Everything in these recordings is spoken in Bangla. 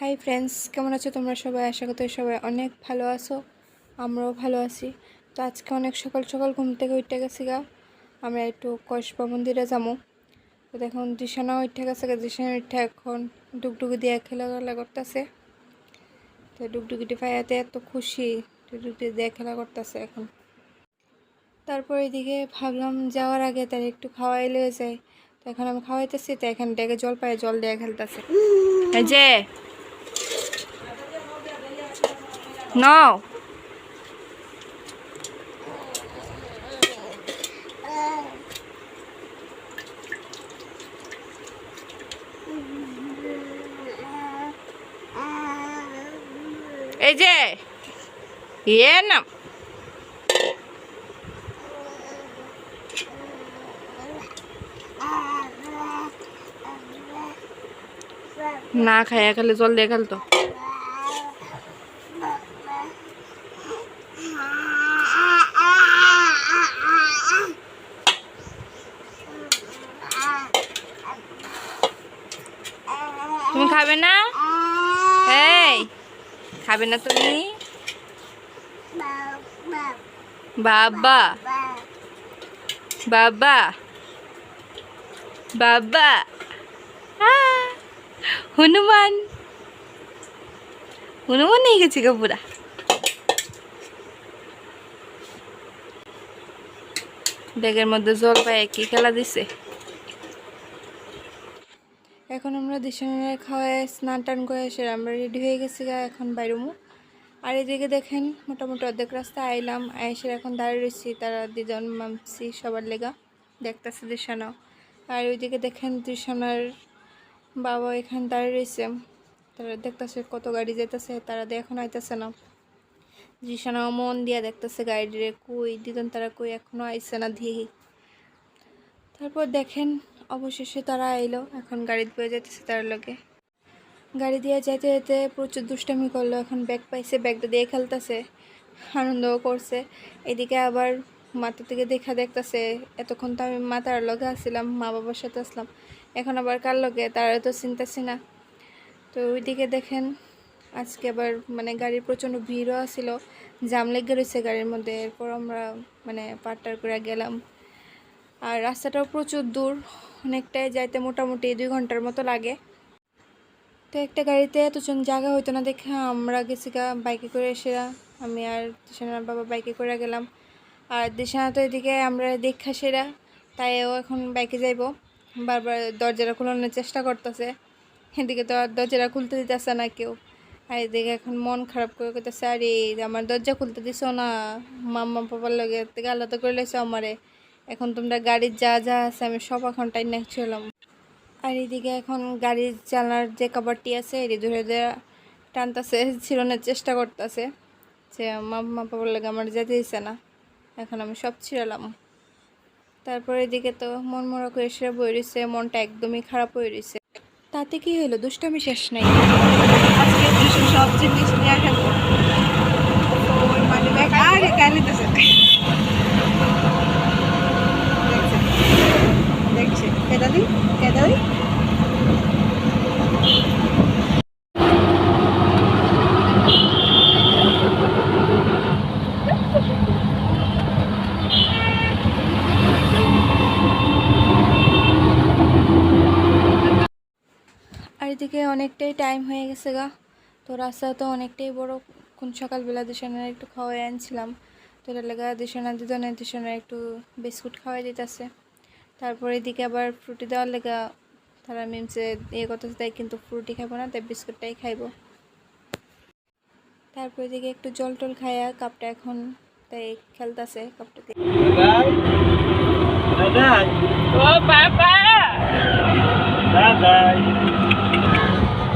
হাই ফ্রেন্ডস কেমন আছো তোমরা সবাই? আশা করতে সবাই অনেক ভালো আছো। আমরাও ভালো আছি। তো আজকে অনেক সকাল সকাল ঘুম থেকে উঠে গেছি গা। আমরা একটু কসবা মন্দিরে যাব। তো দেখুন দিশানা উঠে গেছে গা। দিশানা উঠে এখন ডুগডুগি দিয়ে খেলা খেলা করতেছে। তো ডুগডুগিটি পাইয়াতে এত খুশি। ডুগডুগি দিয়ে খেলা করতেছে এখন। তারপর এদিকে ভাবলাম যাওয়ার আগে তার একটু খাওয়াই লয়ে যায় তো এখন আমি খাওয়াইতেছি, তো এখান থেকে জল পায়ে জল দিয়ে খেলতেছে। যে নাও এই যে ইয়ে না না খাইয়া খালি জল দিয়ে খেলতো তুমি খাবে না? এই, খাবে না তুমি? বাবা। বাবা। বাবা। হনুমান। হনুমান নিয়ে গেছি গো ব্যাগের মধ্যে জল পায়, কি খেলা দিছে? এখন আমরা দিশানে খাওয়ায় স্নান টান করে এসে আমরা রেডি হয়ে গেছি গা এখন বাইরমু। আর এদিকে দেখেন মোটামুটি অর্ধেক রাস্তা আইলাম এসে এখন দাঁড়িয়ে রয়েছি, তারা দুজন মামসি সবার লেগা। দেখতেছে দিশানাও। আর ওইদিকে দেখেন দিশানার বাবা এখানে দাঁড়িয়ে রয়েছে। তারা দেখতেছে কত গাড়ি যেতেছে, তারা দিয়ে এখন আইতেছে না। দিশানাও মন দিয়া দেখতেছে গাড়িরে, কই দিদন তারা কই এখনও আইসে না দিহি তারপর দেখেন অবশেষে তারা এলো। এখন গাড়ি বয়ে যেতেছে তার লোকে গাড়ি দিয়ে যেতে যেতে প্রচুর দুষ্টামি করল। এখন ব্যাগ পাইছে ব্যাগটা দিয়ে খেলতেছে। আনন্দও করছে। এদিকে আবার মাথা থেকে দেখা দেখতেছে। এতক্ষণ তো আমি মাতার লগে আসছিলাম মা বাবার সাথে আসলাম। এখন আবার কার লগে? তারা তো চিনতেছি না। তো ওইদিকে দেখেন, আজকে আবার মানে গাড়ির প্রচণ্ড ভিড়ও আসছিল জাম লেগে রয়েছে গাড়ির মধ্যে। এরপর আমরা মানে পাট্টার করে গেলাম। আর রাস্তাটাও প্রচুর দূর, অনেকটাই যাইতে মোটামুটি দুই ঘণ্টার মতো লাগে। তো একটা গাড়িতে এতজন জায়গা হইতো না দেখে আমরা গেছি গা বাইকে করে এসে আমি আর দিশানার বাবা বাইকে করে গেলাম। আর দিশানা তো এদিকে আমরা দেখা সেরা তাই ও এখন বাইকে যাইব। বারবার দরজাটা খোলানোর চেষ্টা করতেছে। এদিকে তো আর দরজাটা খুলতে দিতেছে না কেউ। আর এদিকে এখন মন খারাপ করে করতেছে আরে, আমার দরজা খুলতে দিছ না। মাম্মা পাপার লগে আলাদা করে লেছো আমারে। এখন তোমরা গাড়ির যা যা আছে আমি সব এখন টাইম ছিলাম আর এদিকে এখন গাড়ির চালার যে কাবারটি আছে এটি ধরে ধরে টানতেছে ছিড়নের চেষ্টা করতেছে। যে পাপার লাগে আমার যেতে দিচ্ছে না। এখন আমি সব ছিঁড়ালাম। তারপর এদিকে তো মন মরা করে এসে বই রয়েছে মনটা একদমই খারাপ হয়ে রয়েছে তাতে কি হলো দুষ্টামি শেষ নাই। সব জিনিস নিয়ে খেলব ওই মানে ব্যাগ আরে কালিতেছে দেখছে কেদালি কেদালি আর এদিকে অনেকটাই টাইম হয়ে গেছে গা। তো রাস্তা তো অনেকটাই বড়। কোন সকালবেলা দিশানার একটু খাওয়াই আনছিলাম। তো এটা লেগা দিশানা দিদনে দিশানা একটু বিস্কুট খাওয়াই দিতেছে। তারপর এদিকে আবার ফ্রুটি দেওয়ার লেগা তারা মিমসে ইয়ে করতেছে তাই কিন্তু ফ্রুটি খাব না তাই বিস্কুটটাই খাইবো। তারপর এদিকে একটু জল টল খাইয়া কাপটা এখন তাই খেলতেছে কাপটা দিয়ে। ও বাবা!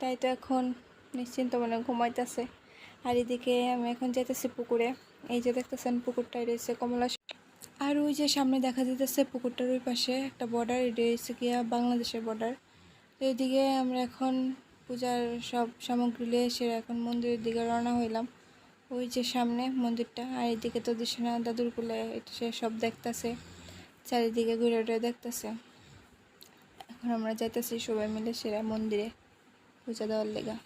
তাই তো এখন নিশ্চিন্ত মনে ঘুমাইতেছে। আর এদিকে আমি এখন যেতেছি পুকুরে। এই যে দেখতেছেন পুকুরটাই রয়েছে কমলা আর ওই যে সামনে দেখা যেতেছে পুকুরটার ওই পাশে একটা বর্ডার এটা হচ্ছে গিয়া বাংলাদেশের বর্ডার তো এদিকে আমরা এখন পূজার সব সামগ্রী নিয়ে এসে এখন মন্দিরের দিকে রওনা হইলাম। ওই যে সামনে মন্দিরটা, আর এদিকে তো দিশনা দাদুর কুলে সে সব দেখতেছে, চারিদিকে ঘুরে ঘুরে দেখতেছে। এখন আমরা যাইতেছি সবাই মিলে সেরা মন্দিরে। পূজা দেওয়ার লেগা।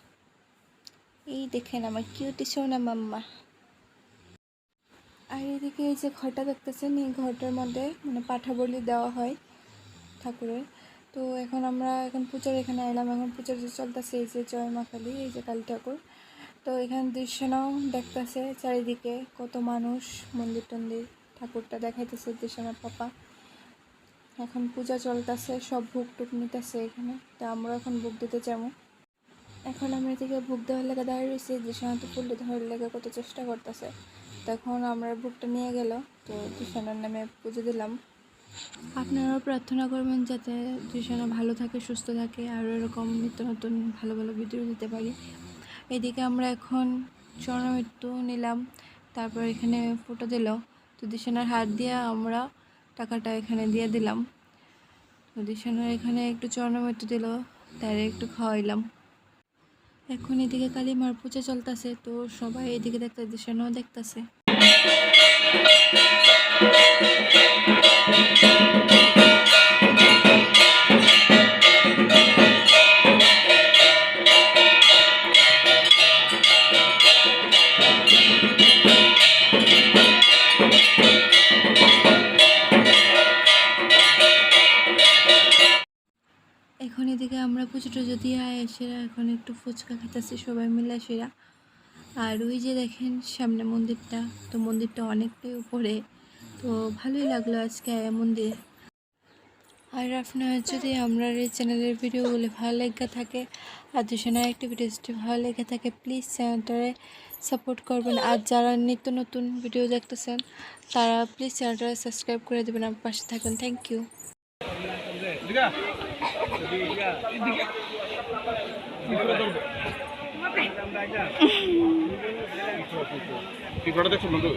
এই দেখেন আমার কিউটি সোনা মাম্মা। আর এদিকে এই যে ঘরটা দেখতেছেন, এই ঘরটার মধ্যে মানে পাঠা বলি দেওয়া হয় ঠাকুরের। তো এখন আমরা এখন পূজার এখানে এলাম এখন পূজার যে চলতেছে, এই যে জয় মা কালী, এই যে কালী ঠাকুর। তো এখানে দৃশ্যনাও দেখতেছে চারিদিকে কত মানুষ, মন্দির টন্দির, ঠাকুরটা দেখাইতেছে দৃশ্যনার পাপা। এখন পূজা চলতেছে, সব ভোগ টুক নিতেছে এখানে। তো আমরা এখন ভোগ দিতে যাব। এখন আমরা এদিকে ভোগ দেওয়ার লেগে দাঁড়িয়ে রয়েছি দৃশ্যনা তো ফুলটা ধরার লেগে কত চেষ্টা করতেছে। তখন আমরা ভোগটা নিয়ে গেল, তো দৃশ্যনার নামে পুজো দিলাম। আপনারাও প্রার্থনা করবেন যাতে দৃশ্যনা ভালো থাকে, সুস্থ থাকে আর এরকম নিত্য নতুন ভালো ভালো ভিডিও দিতে পারি। এদিকে আমরা এখন স্বর্ণমৃত্যু নিলাম, তারপর এখানে ফটো দিল। তো দিশানার হাত দিয়ে আমরা টাকাটা এখানে দিয়ে দিলাম। তো দিশানার এখানে একটু স্বর্ণমৃত্যু দিল, তার একটু খাওয়াইলাম। এখন এদিকে কালী মার পূজা চলতেছে তো সবাই এদিকে দেখতে দিশানাও দেখতেছে। আমরা পুজো টুজো দিয়ে এসেরা এখন একটু ফুচকা খেতেছি সবাই মিলে এসেরা আর ওই যে দেখেন সামনে মন্দিরটা, তো মন্দিরটা অনেকটাই উপরে। তো ভালোই লাগল আজকে আয়া মন্দির। আর আপনার যদি আমরা এই চ্যানেলের ভিডিওগুলো ভালো লেগে থাকে আর দূষণের অ্যাক্টিভিটিস যদি ভালো লেগে থাকে প্লিজ চ্যানেলটারে সাপোর্ট করবেন। আর যারা নিত্য নতুন ভিডিও দেখতেছেন, তারা প্লিজ চ্যানেলটারে সাবস্ক্রাইব করে দেবেন। আমার পাশে থাকবেন। থ্যাংক ইউ কি ফটো দেখছো বন্ধু